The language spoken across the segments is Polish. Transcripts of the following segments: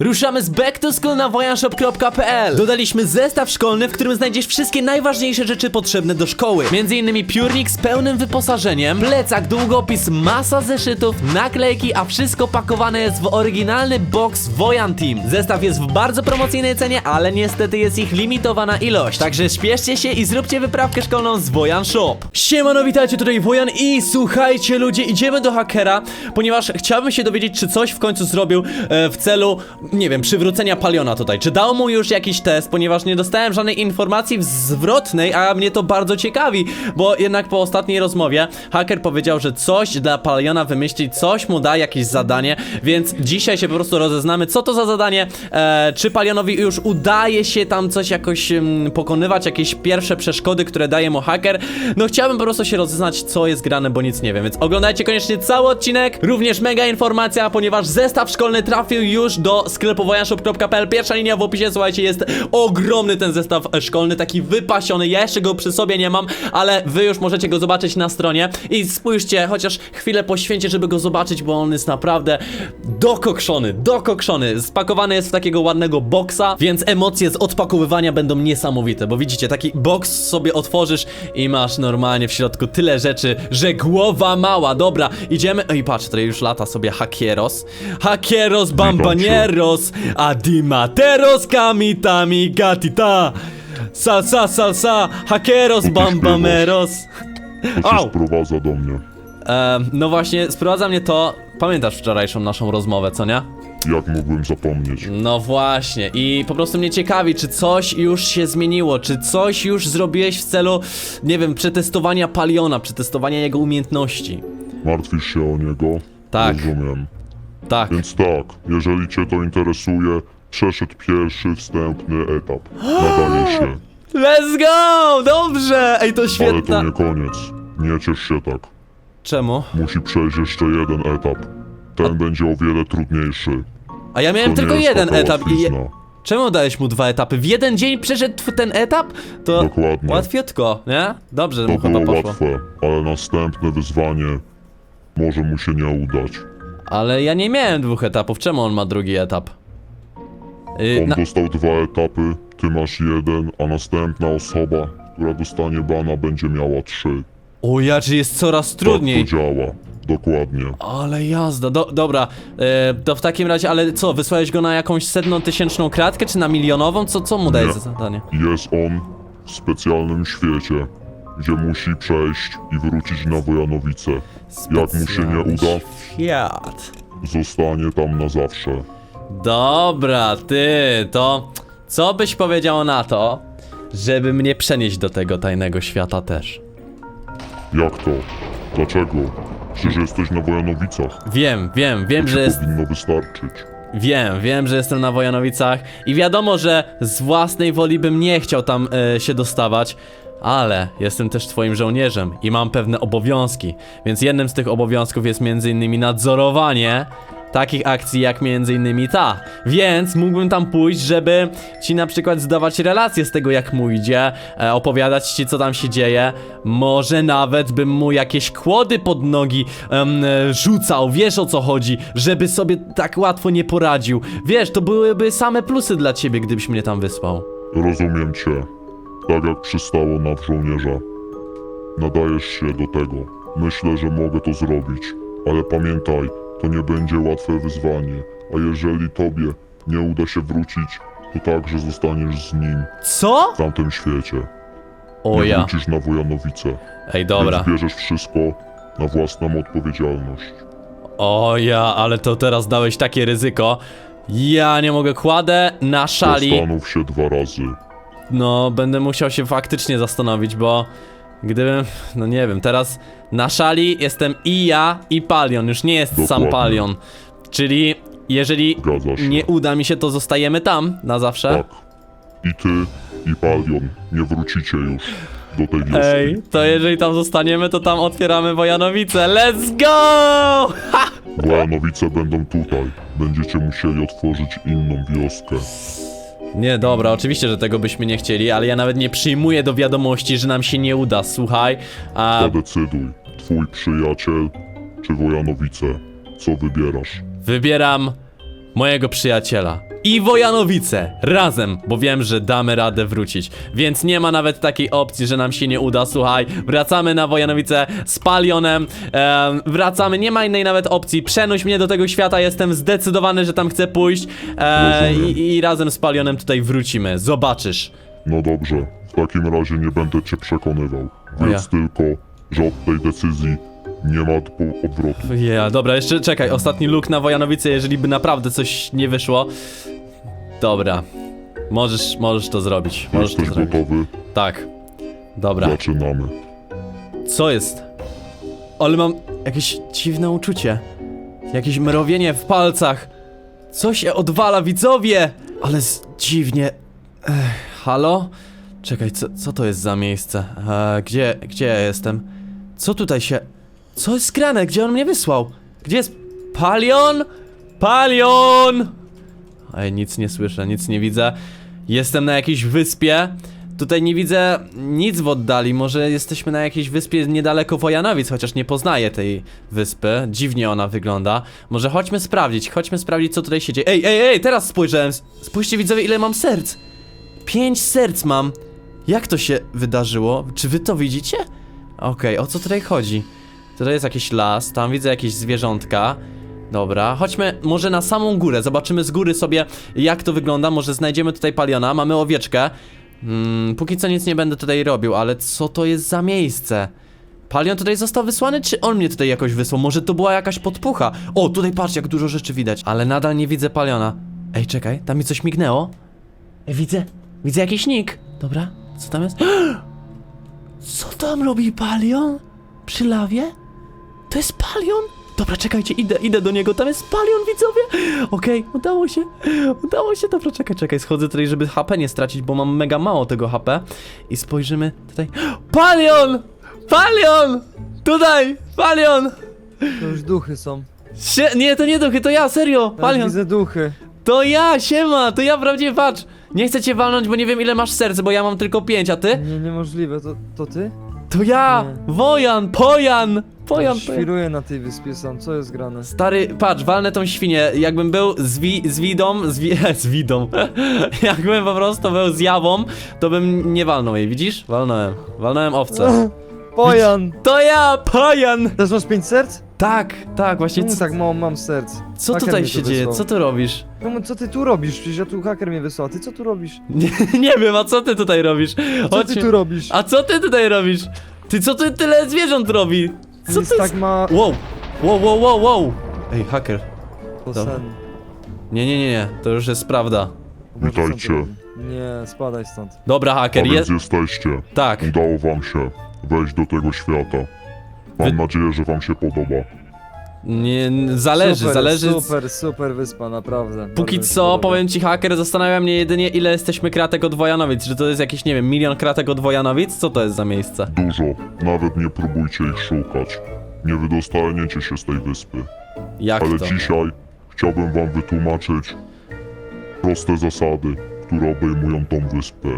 Ruszamy z back to school na wojanshop.pl Dodaliśmy zestaw szkolny, w którym znajdziesz wszystkie najważniejsze rzeczy potrzebne do szkoły. Między innymi piórnik z pełnym wyposażeniem, plecak, długopis, masa zeszytów, naklejki, a wszystko pakowane jest w oryginalny box Wojan Team. Zestaw jest w bardzo promocyjnej cenie, ale niestety jest ich limitowana ilość. Także śpieszcie się i zróbcie wyprawkę szkolną z Wojan Shop. Siemano, witajcie, tutaj Wojan i słuchajcie ludzie, idziemy do hakera Ponieważ chciałbym się dowiedzieć, czy coś w końcu zrobił e, w celu, nie wiem, przywrócenia Paliona tutaj. Czy dał mu już jakiś test, ponieważ nie dostałem żadnej informacji zwrotnej, a mnie to bardzo ciekawi Bo jednak po ostatniej rozmowie haker powiedział, że coś dla Paliona wymyśli, coś mu da, jakieś zadanie. Więc dzisiaj się po prostu rozeznamy, co to za zadanie. E, Czy Palionowi już udaje się tam coś jakoś em, pokonywać, jakieś pierwsze przeszkody, które daje mu haker? No chciałbym po prostu się rozeznać, co jest grane, bo nic nie wiem. Więc oglądajcie koniecznie cały odcinek. Również mega informacja, ponieważ zestaw szkolny trafił już do sklepu wojanshop.pl Pierwsza linia w opisie, słuchajcie, jest ogromny ten zestaw szkolny, taki wypasiony. Ja jeszcze go przy sobie nie mam, ale wy już możecie go zobaczyć na stronie. I spójrzcie, chociaż chwilę poświęcie, żeby go zobaczyć, bo on jest naprawdę dokokszony, dokokszony. Spakowany jest w takiego ładnego boksa, więc emocje z odpakowywania będą niesamowite Bo widzicie, taki boks sobie otworzysz i masz normalnie w środku tyle rzeczy, że głowa mała. Dobra, idziemy, ej patrz, tutaj już lata sobie Hakieros. Hakieros Bambanieros Adimateros Kamitami Gatita Salsa, salsa, Hakeros Bambameros To się Au! sprowadza do mnie. Em, no właśnie, sprowadza mnie to. Pamiętasz wczorajszą naszą rozmowę, co nie? Jak mógłbym zapomnieć? No właśnie, i po prostu mnie ciekawi, czy coś już się zmieniło, czy coś już zrobiłeś w celu, nie wiem, przetestowania Paliona, przetestowania jego umiejętności. Martwisz się o niego? Tak. Rozumiem. Tak. Więc tak, jeżeli cię to interesuje, przeszedł pierwszy wstępny etap. Nadaje się. Let's go! Dobrze! Ej, to Ale to nie koniec. Nie ciesz się tak. Czemu? Musi przejść jeszcze jeden etap. Ten będzie o wiele trudniejszy. A ja miałem To tylko jest jeden taka etap i. Je... łatwizna. Czemu dałeś mu dwa etapy? W jeden dzień przeszedł ten etap? To. Dokładnie. Łatwiutko, nie? Dobrze mu To chyba było poszło. łatwe, ale następne wyzwanie może mu się nie udać. Ale ja nie miałem dwóch etapów, czemu on ma drugi etap? Yy, On na... dostał dwa etapy, ty masz jeden, a następna osoba, która dostanie bana, będzie miała trzy. O ja, czy jest coraz Tak trudniej. to działa. Dokładnie. Ale jazda, Do, dobra, e, to w takim razie, ale co, wysłałeś go na jakąś setną tysięczną kratkę, czy na milionową? Co, co mu daje Nie. za zadanie? Jest on w specjalnym świecie, gdzie musi przejść i wrócić na Wojanowice. Jak mu się nie uda, Świat. zostanie tam na zawsze. Dobra, ty, to co byś powiedział na to, żeby mnie przenieść do tego tajnego świata też? Jak to? Dlaczego? Przecież jesteś na Wojanowicach. Wiem, wiem, wiem, że jest powinno wystarczyć. Wiem, wiem, że jestem na Wojanowicach i wiadomo, że z własnej woli bym nie chciał tam e, się dostawać, ale jestem też twoim żołnierzem i mam pewne obowiązki, więc jednym z tych obowiązków jest m.in. nadzorowanie takich akcji jak m.in. ta. Więc mógłbym tam pójść, żeby ci na przykład zdawać relacje z tego jak mu idzie, e, opowiadać ci co tam się dzieje, może nawet bym mu jakieś kłody pod nogi em, e, rzucał, wiesz o co chodzi, żeby sobie tak łatwo nie poradził. Wiesz, to byłyby same plusy dla ciebie, gdybyś mnie tam wysłał. Rozumiem cię. Tak jak przystało na żołnierza. Nadajesz się do tego. Myślę, że mogę to zrobić. Ale pamiętaj, to nie będzie łatwe wyzwanie. A jeżeli tobie nie uda się wrócić, to także zostaniesz z nim Co? w tamtym świecie. O nie ja. wrócisz na Wojanowice. Ej, dobra. Więc bierzesz wszystko na własną odpowiedzialność. O ja, ale to teraz dałeś takie ryzyko. Ja nie mogę, kładę na szali. Zastanów się dwa razy. No, będę musiał się faktycznie zastanowić, bo gdybym, no nie wiem, teraz na szali jestem i ja, i Palion, już nie jest sam Dokładnie. Palion. Czyli jeżeli Zgadza się. nie uda mi się, to zostajemy tam na zawsze. Tak. I ty, i Palion nie wrócicie już do tej wioski. Ej, to jeżeli tam zostaniemy, to tam otwieramy Wojanowice. Let's go! Ha! Wojanowice będą tutaj. Będziecie musieli otworzyć inną wioskę. Nie, dobra, oczywiście, że tego byśmy nie chcieli, ale ja nawet nie przyjmuję do wiadomości, że nam się nie uda, słuchaj. A Zadecyduj. Twój przyjaciel czy Wojanowice? Co wybierasz? wybieram mojego przyjaciela i Wojanowice razem, bo wiem, że damy radę wrócić. Więc nie ma nawet takiej opcji, że nam się nie uda. Słuchaj, wracamy na Wojanowice z Palionem. em, wracamy, nie ma innej nawet opcji. Przenuś mnie do tego świata, jestem zdecydowany, że tam chcę pójść. E, Rozumiem. i, I razem z Palionem tutaj wrócimy. Zobaczysz. No dobrze, w takim razie nie będę cię przekonywał. Wiedz tylko, że od tej decyzji nie ma po- odwrotu. Ja, dobra, jeszcze czekaj, ostatni luk na Wojanowice, jeżeli by naprawdę coś nie wyszło. Dobra. Możesz, możesz to zrobić. Możesz to Jesteś zrobić. gotowy? Tak. Dobra. Zaczynamy. Co jest? Ale mam jakieś dziwne uczucie. Jakieś mrowienie w palcach. Co się odwala, widzowie? Ale z, dziwnie. Ech, halo? Czekaj, co, co to jest za miejsce? E, gdzie, gdzie ja jestem? Co tutaj się... Co jest grane? Gdzie on mnie wysłał? Gdzie jest... Palion? Palion! Ej, nic nie słyszę, nic nie widzę. Jestem na jakiejś wyspie. Tutaj nie widzę nic w oddali. Może jesteśmy na jakiejś wyspie niedaleko Wojanowic, chociaż nie poznaję tej wyspy. Dziwnie ona wygląda. Może chodźmy sprawdzić, chodźmy sprawdzić, co tutaj się dzieje. Ej, ej, ej, teraz spojrzałem. Spójrzcie, widzowie, ile mam serc. Pięć serc mam. Jak to się wydarzyło? Czy wy to widzicie? Okej, o co tutaj chodzi? Tutaj jest jakiś las, tam widzę jakieś zwierzątka. Dobra, chodźmy może na samą górę, zobaczymy z góry sobie jak to wygląda, może znajdziemy tutaj paliona, mamy owieczkę. Mm, póki co nic nie będę tutaj robił, ale co to jest za miejsce? Palion tutaj został wysłany, czy on mnie tutaj jakoś wysłał? Może to była jakaś podpucha? O, tutaj patrz jak dużo rzeczy widać, ale nadal nie widzę paliona. Ej, czekaj, tam mi coś mignęło. Ej, widzę, widzę jakiś nick. Dobra, co tam jest? Co tam robi palion? Przy lawie? To jest palion? Dobra, czekajcie, idę, idę do niego, tam jest palion, widzowie! Okej, udało się, udało się, dobra, czekaj, czekaj, schodzę tutaj, żeby HP nie stracić, bo mam mega mało tego HP i spojrzymy tutaj... Palion! Palion! Tutaj! Palion! To już duchy są. Sie nie, to nie duchy, to ja, serio! Palion! widzę duchy. To ja, siema, to ja prawdziwie, patrz! Nie chcę cię walnąć, bo nie wiem ile masz serc, bo ja mam tylko pięć, a ty? Nie, niemożliwe, to, to ty? To ja! Nie. Wojan, Pojan! Pojan, to ja. Świruję na tej wyspie sam, co jest grane? Stary, patrz, walnę tą świnię, jakbym był z, wi z widą, z, wi z widą, jakbym po prostu był zjawą, to bym nie walnął jej, widzisz? Walnąłem, walnąłem owcę. Pojan! To ja, Pojan! Też masz pięć serc? Tak, tak, właśnie, Czemu co, tak mało mam serc? co haker tutaj się dzieje, wysłał. co tu robisz? Czemu, co ty tu robisz? Przecież ja tu haker mnie wysłał, ty co tu robisz? Nie, nie wiem, a co ty tutaj robisz? Co Chodź- ty tu robisz? A co ty tutaj robisz? Ty, co ty tyle zwierząt robi? Co ty... tak ma... Wow, wow, wow, wow, wow! Ej, haker. To Dobra. Nie, nie, nie, nie, to już jest prawda. Witajcie. Nie, spadaj stąd. Dobra, A haker, więc jest... jesteście. Tak. Udało wam się wejść do tego świata. Mam Wy- nadzieję, że wam się podoba. Nie, zależy, super, zależy. Super, super wyspa, naprawdę. Póki Bardzo mi się co, podoba. powiem ci haker, zastanawia mnie jedynie ile jesteśmy kratek od Wojanowic. Czy to jest jakieś, nie wiem, milion kratek od Wojanowic? Co to jest za miejsce? Dużo. Nawet nie próbujcie ich szukać. Nie wydostaniecie się z tej wyspy. Jak Ale to? dzisiaj chciałbym wam wytłumaczyć proste zasady, które obejmują tą wyspę.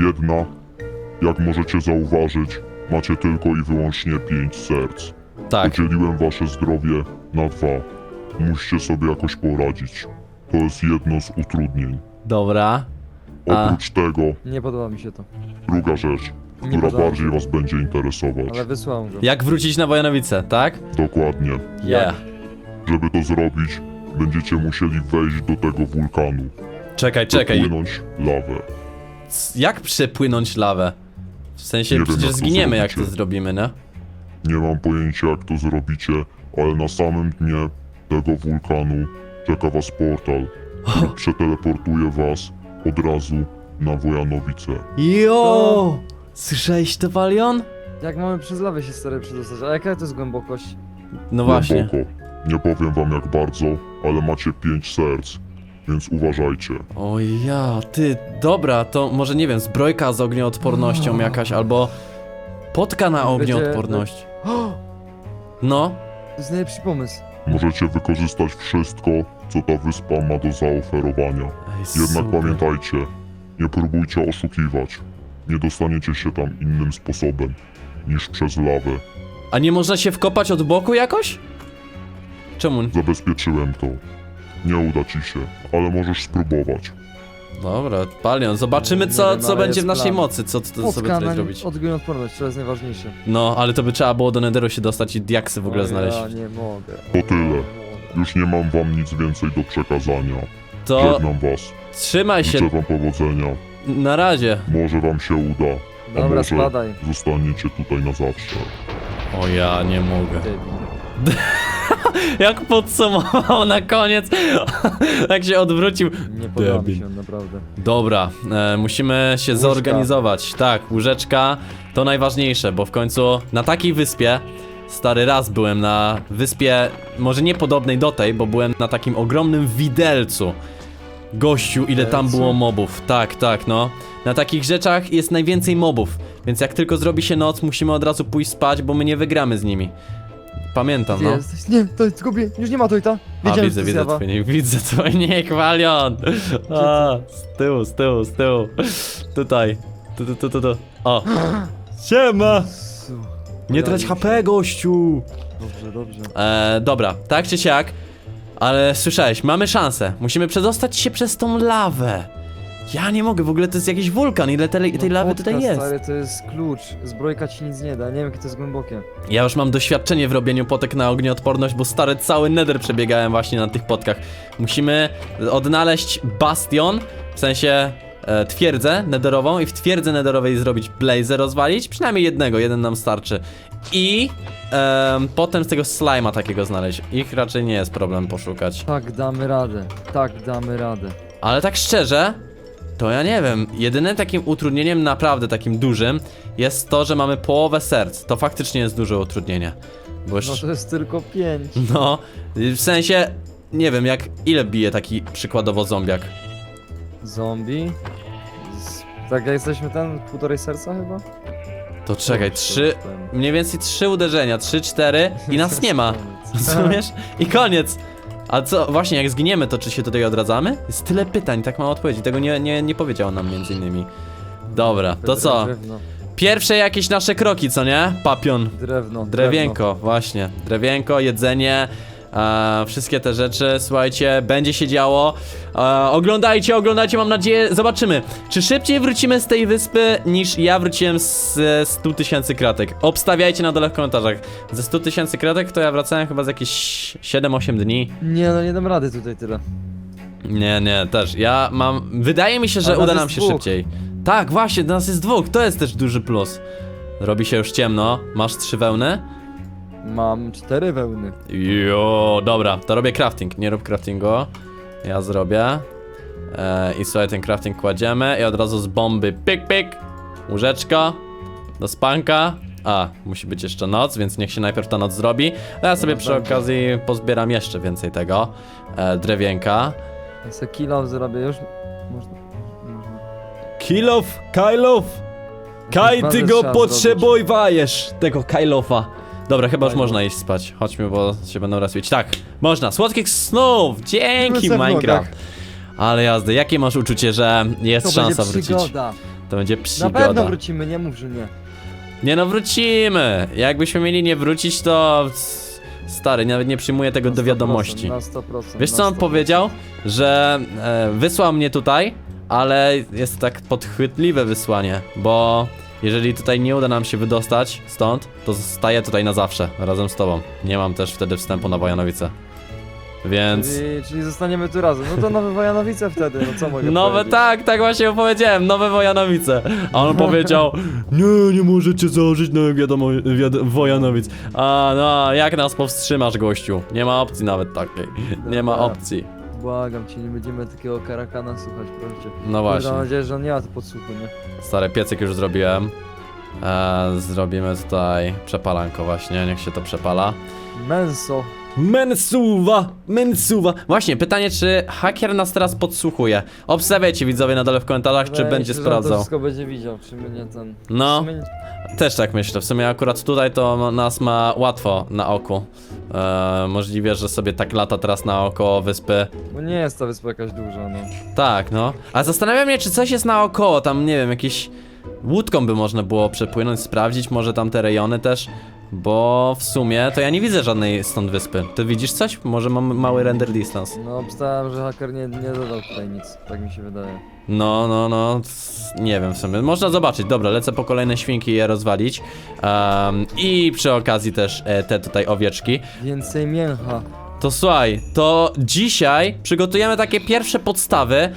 Jedna, jak możecie zauważyć, macie tylko i wyłącznie pięć serc. Tak, Podzieliłem wasze zdrowie na dwa. Musicie sobie jakoś poradzić. To jest jedno z utrudnień. dobra. A. Oprócz tego, Nie podoba mi się to. druga rzecz, Nie która podoba mi bardziej się. was będzie interesować. Ale wysłałem go. Jak wrócić na Wojanowice, tak? Dokładnie. Yeah. Żeby to zrobić, będziecie musieli wejść do tego wulkanu. Czekaj, czekaj. Wypłynąć lawę. C- Jak przepłynąć lawę? W sensie, Nie wiem, przecież jak to zginiemy jak to zrobicie. zrobimy, nie? Nie mam pojęcia jak to zrobicie, ale na samym dnie tego wulkanu czeka was portal, który przeteleportuje was od razu na Wojanowice. Jo! Słyszałeś to, Palion? Jak mamy przez lawę się stary przedostać? A jaka to jest głębokość? No właśnie. Głęboko. Nie powiem wam jak bardzo, ale macie pięć serc, więc uważajcie. O ja, ty, dobra, to może nie wiem, zbrojka z ognioodpornością jakaś, albo potka na Będzie- ognioodporność. No, To jest najlepszy pomysł. Możecie wykorzystać wszystko, co ta wyspa ma do zaoferowania. Ej, Jednak super. pamiętajcie, nie próbujcie oszukiwać. Nie dostaniecie się tam innym sposobem niż przez lawę. A nie można się wkopać od boku jakoś? Czemu? Zabezpieczyłem to. Nie uda ci się, ale możesz spróbować. Dobra, Palion, zobaczymy co, wiem, co ale będzie w jest naszej plan. mocy, co, co sobie Spotka tutaj na zrobić. odporność, to jest najważniejsze. No, ale to by trzeba było do Netheru się dostać i diaksy w ogóle O, znaleźć. Ja nie mogę. To tyle. Już nie mam wam nic więcej do przekazania. To Żegnam was. trzymaj się, Życzę wam powodzenia. na razie. Może wam się uda. A Dobra, może spadaj. zostaniecie tutaj na zawsze. O ja nie mogę. Debil. Jak podsumował na koniec, jak się odwrócił. Nie podoba mi Debil. się, naprawdę. Dobra, e, musimy się Łóżka. zorganizować. Tak, łóżeczka to najważniejsze, bo w końcu na takiej wyspie, stary raz byłem na wyspie, może nie podobnej do tej, bo byłem na takim ogromnym widelcu. Gościu, ile tam Widelcu? było mobów. Tak, tak, no. Na takich rzeczach jest najwięcej mobów, więc jak tylko zrobi się noc, musimy od razu pójść spać, bo my nie wygramy z nimi. Pamiętam, Gdzie no. jesteś? Nie, to jest zgubię. Już nie ma Tojta. A, Wiedziałem, widzę, że to widzę nick, widzę twój nick, Valion! A, z tyłu, z tyłu, z tyłu. Tutaj. Tu, tu, tu, tu, tu. O! Siema! Nie trać HP, gościu! Dobrze, dobrze. E, dobra, tak czy siak, ale słyszałeś, mamy szansę. Musimy przedostać się przez tą lawę. Ja nie mogę, w ogóle to jest jakiś wulkan, ile tej, tej No, lawy tutaj jest. Stary, to jest klucz. Zbrojka ci nic nie da. Nie wiem, jakie to jest głębokie. Ja już mam doświadczenie w robieniu potek na ognioodporność, bo stary cały nether przebiegałem właśnie na tych potkach. Musimy odnaleźć bastion, w sensie e, twierdzę netherową i w twierdzy netherowej zrobić blaze rozwalić, przynajmniej jednego, jeden nam starczy. I em, potem z tego slima takiego znaleźć. Ich raczej nie jest problem poszukać. Tak, damy radę. Tak, damy radę. Ale tak szczerze, to ja nie wiem. Jedynym takim utrudnieniem naprawdę takim dużym jest to, że mamy połowę serc. To faktycznie jest duże utrudnienie. Bo. No to jest tylko pięć. No, w sensie, nie wiem, jak ile bije taki przykładowo zombiak. Zombie. Z... Tak, jak jesteśmy ten, półtorej serca chyba? To czekaj, trzy, mniej więcej trzy uderzenia, trzy, cztery i nas nie ma. Rozumiesz? I koniec. A co, właśnie, jak zginiemy, to czy się tutaj odradzamy? Jest tyle pytań, tak mało odpowiedzi. Tego nie, nie, nie powiedział nam między innymi. Dobra, to co? Drewno, Pierwsze jakieś nasze kroki, co nie? Papion. drewno. Drewienko, właśnie. Drewienko, jedzenie, e, wszystkie te rzeczy, słuchajcie, będzie się działo. E, oglądajcie, oglądajcie, mam nadzieję, zobaczymy, czy szybciej wrócimy z tej wyspy, niż ja wróciłem z e, 100 tysięcy kratek. Obstawiajcie na dole w komentarzach. Ze 100 tysięcy kratek to ja wracałem chyba z jakieś 7-8 dni. Nie, no nie dam rady tutaj tyle. Nie, nie, też. Ja mam. Wydaje mi się, że Ale nas uda nam jest się dwóch. szybciej. Tak, właśnie, nas jest dwóch, to jest też duży plus. Robi się już ciemno. Masz trzy wełny? Mam cztery wełny. Jo, dobra, to robię crafting. Nie rób craftingu. Ja zrobię. E, I słuchaj, ten crafting kładziemy i od razu z bomby pik pik. Łóżeczko. Do spanka. A, musi być jeszcze noc, więc niech się najpierw ta noc zrobi. A ja sobie No przy okazji pozbieram jeszcze więcej tego. E, drewienka. Ja se kilo zrobię już. Można. Można. Kilof, Kajlof. Kaj, ty go trzeba potrzebujesz, tego Kajlofa. Dobra, chyba już można iść spać. Chodźmy, bo się będą rozwieć. Tak, można. Słodkich snów! Dzięki, w Minecraft. nogach. Ale jazdy, jakie masz uczucie, że jest To szansa będzie wrócić? przygoda. To będzie Na przygoda. pewno wrócimy, nie mów, że nie. Nie no, wrócimy. Jakbyśmy mieli nie wrócić, to... Stary, nawet nie przyjmuję tego Na do 100%, wiadomości. Na 100%. Wiesz na co on 100%. powiedział? Że e, wysłał mnie tutaj, ale jest tak podchwytliwe wysłanie, bo jeżeli tutaj nie uda nam się wydostać stąd, to zostaję tutaj na zawsze, razem z tobą. Nie mam też wtedy wstępu na Wojanowice. Więc... Czyli, czyli zostaniemy tu razem. No to nowe Wojanowice wtedy, no co mogę Nowe, powiedzieć? tak, tak właśnie powiedziałem, nowe Wojanowice. A on powiedział, nie, nie możecie założyć nowych wiadomo, wiad Wojanowic. A no, jak nas powstrzymasz, gościu? Nie ma opcji nawet takiej. Nie ma Dobra. opcji. Błagam cię, nie będziemy takiego karakana słuchać, proszę. No właśnie. Mam nadzieję, że on nie ma tu podsłuchu, nie? Stary piecyk już zrobiłem. E, zrobimy tutaj przepalanko właśnie, niech się to przepala. Menso. Mensuwa! Mensuwa! Właśnie, pytanie, czy haker nas teraz podsłuchuje? Obstawiajcie widzowie na dole w komentarzach, czy Wydaje będzie się, że on To sprawdzał. wszystko będzie widział, czy my nie ten... No. Sumie Też tak myślę, w sumie akurat tutaj to nas ma łatwo na oku. E, możliwe, że sobie tak lata teraz naokoło wyspy. Bo nie jest ta wyspa jakaś duża, no. Tak, no. A zastanawiam się, czy coś jest naokoło, tam nie wiem, jakieś... Łódką by można było przepłynąć, sprawdzić może tam te rejony też. Bo w sumie to ja nie widzę żadnej stąd wyspy. Ty widzisz coś? Może mam mały render distance. No obstałem, że haker nie, nie dodał tutaj nic, tak mi się wydaje. No, no, no, c- nie wiem w sumie. Można zobaczyć. Dobra, lecę po kolejne świnki i je rozwalić. Em, I przy okazji też e, te tutaj owieczki. Więcej mięcha. To słuchaj, to dzisiaj przygotujemy takie pierwsze podstawy,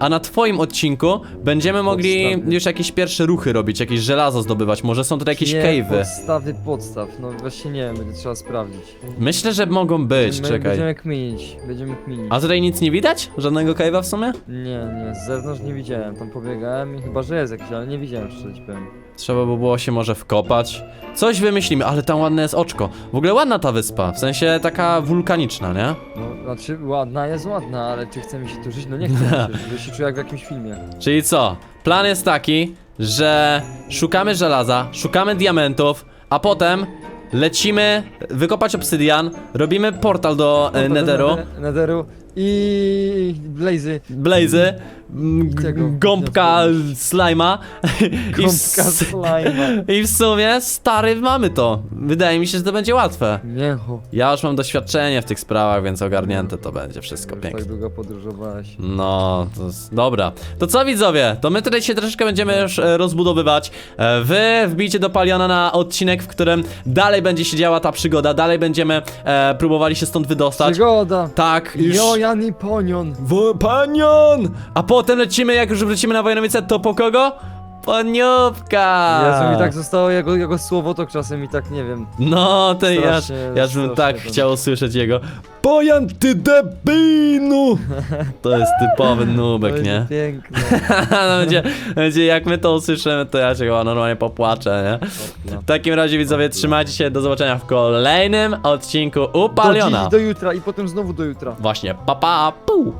a na twoim odcinku będziemy mogli Podstawy. już jakieś pierwsze ruchy robić, jakieś żelazo zdobywać, może są tutaj jakieś nie, cave'y. podstawy podstaw, no właśnie nie wiem, będzie trzeba sprawdzić. Myślę, że mogą być, Będziemy- czekaj. Będziemy kminić, będziemy kminić. A tutaj nic nie widać? Żadnego cave'a w sumie? Nie, nie, z zewnątrz nie widziałem, tam pobiegałem i chyba, że jest jakiś, ale nie widziałem, szczerze ci powiem. Trzeba by było się może wkopać. Coś wymyślimy, ale tam ładne jest oczko. W ogóle ładna ta wyspa, w sensie taka wulkaniczna, nie? No, znaczy ładna jest ładna, ale czy chce mi się tu żyć? No nie chcę mi się, że się czuję jak w jakimś filmie. Czyli co? Plan jest taki, że szukamy żelaza, szukamy diamentów, a potem lecimy wykopać obsydian, robimy portal do e, Netheru, Nether- Netheru i Blazy. Blazy, m, g- Tego, gąbka slima i, w, Gąbka s- slime. i w sumie stary mamy to. Wydaje mi się, że to będzie łatwe. Mięcho. Ja już mam doświadczenie w tych sprawach, więc ogarnięte to będzie wszystko Już pięknie. tak długo. No, to jest, dobra. To co widzowie? To my tutaj się troszeczkę będziemy już e, rozbudowywać. E, wy wbijcie do Paliona na odcinek, w którym dalej będzie się działa ta przygoda, dalej będziemy e, próbowali się stąd wydostać. Przygoda. Tak, już... Jojan i Ponion. W panion! A potem lecimy, jak już wrócimy na Wojnowice, to po kogo? Paniówka! Jezu, mi tak zostało jego, jego słowo, to czasem i tak nie wiem. No, to ja, Strasznie, ja bym strasznie tak to- chciał usłyszeć jego Pojan, ty debinu! To jest typowy nubek, nie? Piękne. no będzie, będzie, jak my to usłyszymy, to ja się chyba normalnie popłaczę, nie? W takim razie widzowie, trzymajcie się, do zobaczenia w kolejnym odcinku u Do dziś, do jutra i potem znowu do jutra. Właśnie, pa pa, pu!